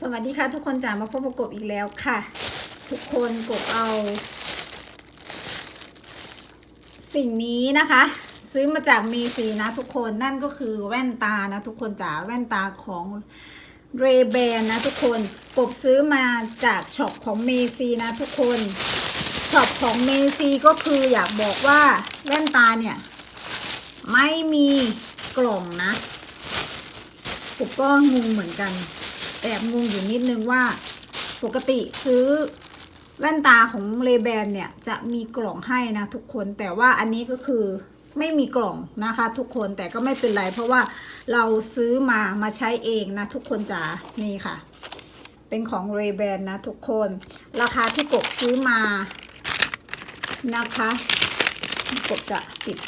สวัสดีค่ะทุกคนจ๋ามาพบกับกบอีกแล้วค่ะ ทุกคนกบเอา สิ่งนี้นะคะ ซื้อมาจากเมซีนะทุกคนนั่นก็คือแว่นตานะทุกคนจ๋าแว่นตาของเรแบนนะทุกคนกบซื้อมาจากช็อปของเมซีนะทุกคนช็อปของเมซีก็คืออยากบอกว่าแว่นตาเนี่ย ไม่มีกล่องนะกบก็งงเหมือนกัน แอบงงอยู่นิดนึงว่าปกติซื้อแว่นตาของเลแบนเนี่ยจะมีกล่องให้นะทุกคนแต่ว่าอันนี้ก็คือไม่มีกล่องนะคะทุกคนแต่ก็ไม่เป็นไร เพราะว่าเราซื้อมามาใช้เองนะทุกคนจ๋านี่ค่ะ เป็นของเรแบนนะทุกคน ราคาที่กบซื้อมานะคะกบจะติด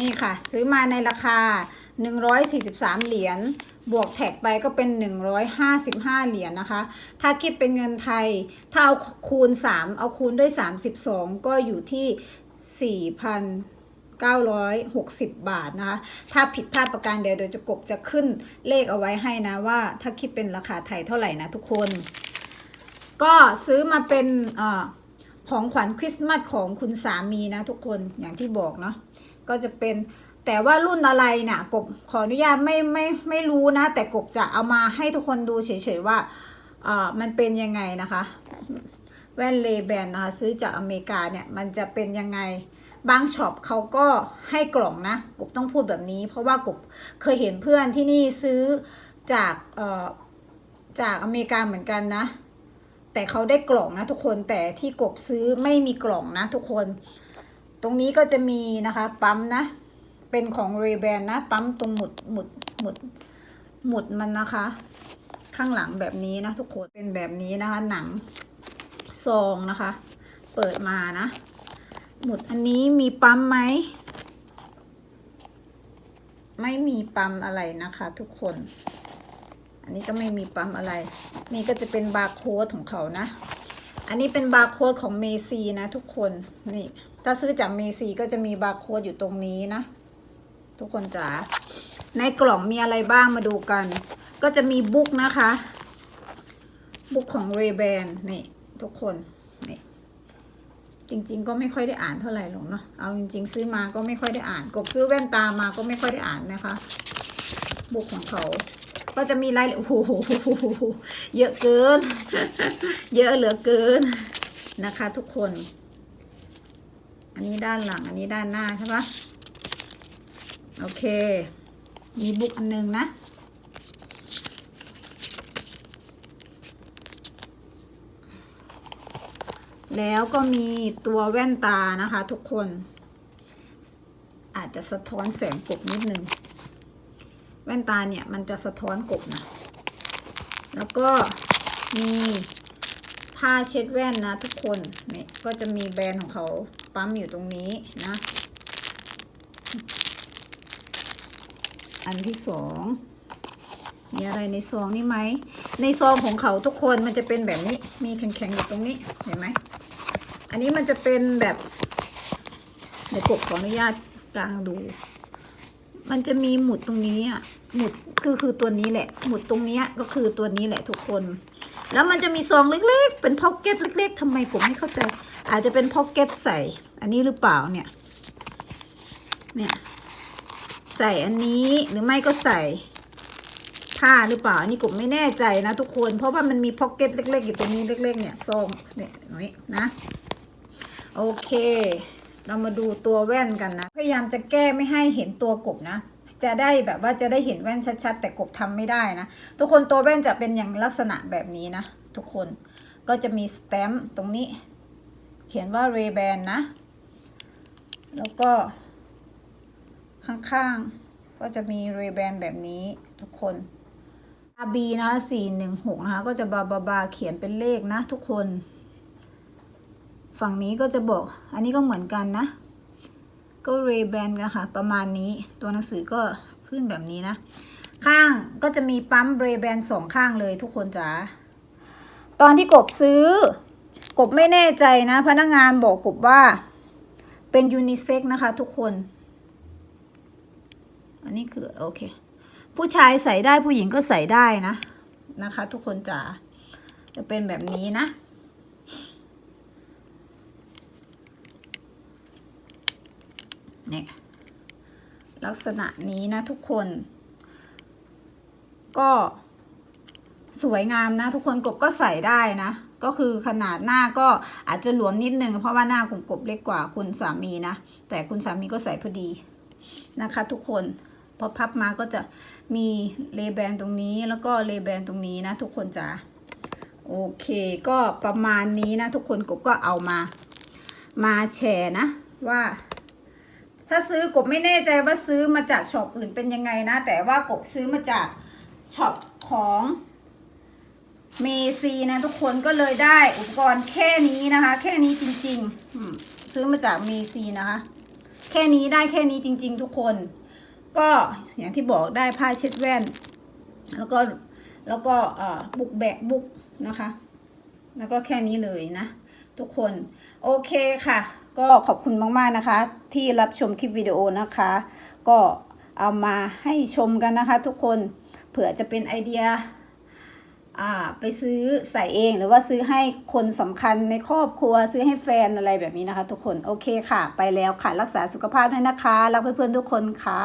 นี่ค่ะ ซื้อมาในราคา 143 เหรียญบวกแท็กไปก็เป็น 155 เหรียญนะคะ ถ้าคิดเป็นเงินไทย ถ้าเอาคูณ 3 เอาคูณด้วย 32 ก็อยู่ที่ 4,960 บาทนะคะ ถ้าผิดพลาดประการเดียวเดี๋ยวจะกบจะขึ้นเลขเอาไว้ให้นะว่า ถ้าคิดเป็นราคาไทยเท่าไหร่นะทุกคน ก็ซื้อมาเป็นอของขวัญคริสต์มาสของคุณสามีนะทุกคนอย่างที่บอกเนาะ ก็จะเป็นแต่ว่ารุ่นอะไรน่ะกบขออนุญาตไม่ไม่ไม่รู้นะ แต่กบจะเอามาให้ทุกคนดูเฉยๆว่าอ่ามันเป็นยังไงนะคะ แว่นเลแบนนะคะซื้อจากอเมริกาเนี่ยมันจะเป็นยังไงบางช็อปเขาก็ให้กล่องนะ กบต้องพูดแบบนี้ เพราะว่ากบเคยเห็นเพื่อนที่นี่ซื้อจากเอ่อจากอเมริกาเหมือนกันนะ แต่เขาได้กล่องนะทุกคนแต่ที่กบซื้อไม่มีกล่องนะทุกคน ตรงนี้ก็จะมีนะคะปั๊มนะ เป็นของเรแบนนะ ปั๊มตรงหมุดหมุดหมุดหมุดมันนะคะ ข้างหลังแบบนี้นะ ทุกคนเป็นแบบนี้นะคะ หนังซองนะคะ เปิดมานะ หมุดอันนี้มีปั๊มไหมไม่มีปั๊มอะไรนะคะ ทุกคน อันนี้ก็ไม่มีปั๊มอะไร นี่ก็จะเป็นบาร์โค้ดของเขานะ อันนี้เป็นบาร์โค้ดของเมซีนะทุกคน นี่ ถ้าซื้อจากเมซีก็จะมีบาร์โค้ดอยู่ตรงนี้นะ ทุกคนจ๋า ในกล่องมีอะไรบ้างมาดูกัน ก็จะมีบุ๊กนะคะ บุ๊กของเรแบนนี่ ทุกคน นี่ จริงๆ ก็ไม่ค่อยได้อ่านเท่าไหร่หรอกเนาะ เอาจริง ๆ ซื้อมาก็ไม่ค่อยได้อ่าน กบซื้อแว่นตามาก็ไม่ค่อยได้อ่านนะคะ บุกของเขา ก็จะมีรายละโอ้โหเยอะเกิน เยอะเหลือเกินนะคะ ทุกคน อันนี้ด้านหลัง อันนี้ด้านหน้าใช่ปะโอเค มีบุกอันหนึงนะแล้วก็มีตัวแว่นตานะคะทุกคน อาจจะสะท้อนแสงกบนิดนึง แว่นตาเนี่ยมันจะสะท้อนกบนะ แล้วก็มีผ้าเช็ดแว่นนะทุกคนเนี่ยก็จะมีแบรนด์ของเขาปั๊มอยู่ตรงนี้นะ อันที่สองมีอะไรในซองนี่ไหม ในซองของเขาทุกคนมันจะเป็นแบบนี้ มีแข็งๆอยู่ตรงนี้เห็นไหม อันนี้มันจะเป็นแบบเดี๋ยวกบขออนุญาตกลางดู มันจะมีหมุดตรงนี้อะหมุดคือคือตัวนี้แหละ หมุดตรงนี้ก็คือตัวนี้แหละทุกคน แล้วมันจะมีซองเล็กๆ เป็นพ็อกเก็ตเล็ก ๆทำไมผมไม่เข้าใจ อาจจะเป็นพ็อกเก็ตใส่ อันนี้หรือเปล่าเนี่ย เนี่ย ใส่อันนี้หรือไม่ก็ใส่ผ้าหรือเปล่า อันนี้ผมไม่แน่ใจนะทุกคน เพราะว่ามันมีพ็อกเก็ตเล็กๆอยู่ตรงนี้เล็ก ๆ เนี่ยซองเนี่ยนี้นะ โอเค เรามาดูตัวแว่นกันนะ พยายามจะแก้ไม่ให้เห็นตัวกบนะ จะได้แบบว่าจะได้เห็นแว่นชัดๆ แต่กบทำไม่ได้นะ ทุกคนตัวแว่นจะเป็นอย่างลักษณะแบบนี้นะ ทุกคนก็จะมีสแตมป์ตรงนี้ เขียนว่า Ray Ban นะ แล้วก็ ข้างๆ ก็จะมี Ray Ban แบบนี้ทุกคน RB นะคะ416 นะคะ ก็จะบาบาบาเขียนเป็นเลขนะทุกคน ฝั่งนี้ก็จะบอก อันนี้ก็เหมือนกันนะ ก็เรแบนนะคะ ประมาณนี้ ตัวหนังสือก็ขึ้นแบบนี้นะ ข้างก็จะมีปั๊มเรแบนสองข้างเลยทุกคนจ๋า ตอนที่กบซื้อ กบไม่แน่ใจนะ พนักงานบอกกบว่า เป็นยูนิเซ็กนะคะทุกคน อันนี้คือโอเค ผู้ชายใส่ได้ผู้หญิงก็ใส่ได้นะนะคะ ทุกคนจ๋า จะเป็นแบบนี้นะ เนี่ยลักษณะนี้นะทุกคน ก็สวยงามนะทุกคนกบก็ใส่ได้นะ ก็คือขนาดหน้าก็อาจจะหลวมนิดนึง เพราะว่าหน้าของกบเล็กกว่าคุณสามีนะ แต่คุณสามีก็ใส่พอดีนะคะ ทุกคนพอพับมาก็จะมีเลแบนตรงนี้แล้วก็เลแบนตรงนี้นะ ทุกคนจ๋าโอเคก็ประมาณนี้นะ ทุกคนกบก็เอามา มาแชร์นะว่า ถ้าซื้อกบไม่แน่ใจว่าซื้อมาจากช็อปอื่นเป็นยังไงนะ แต่ว่ากบซื้อมาจากช็อปของเมซีนะทุกคนก็เลยได้อุปกรณ์แค่นี้นะคะ แค่นี้จริงๆซื้อมาจากเมซีนะคะ แค่นี้ได้แค่นี้จริง ๆ ทุกคน ก็อย่างที่บอกได้ผ้าเช็ดแว่น แล้วก็แล้วก็บุกแบกบุกนะคะ แล้วก็แค่นี้เลยนะ ทุกคนโอเคค่ะ ก็ขอบคุณมากๆนะคะ ที่รับชมคลิปวิดีโอนะคะ ก็เอามาให้ชมกันนะคะ ทุกคนเผื่อจะเป็นไอเดียอ่าไปซื้อใส่เองหรือว่าซื้อให้คนสำคัญในครอบครัวซื้อให้แฟนอะไรแบบนี้นะคะ ทุกคนโอเคค่ะ ไปแล้วค่ะ รักษาสุขภาพด้วยนะคะ รักเพื่อนๆทุกคนค่ะ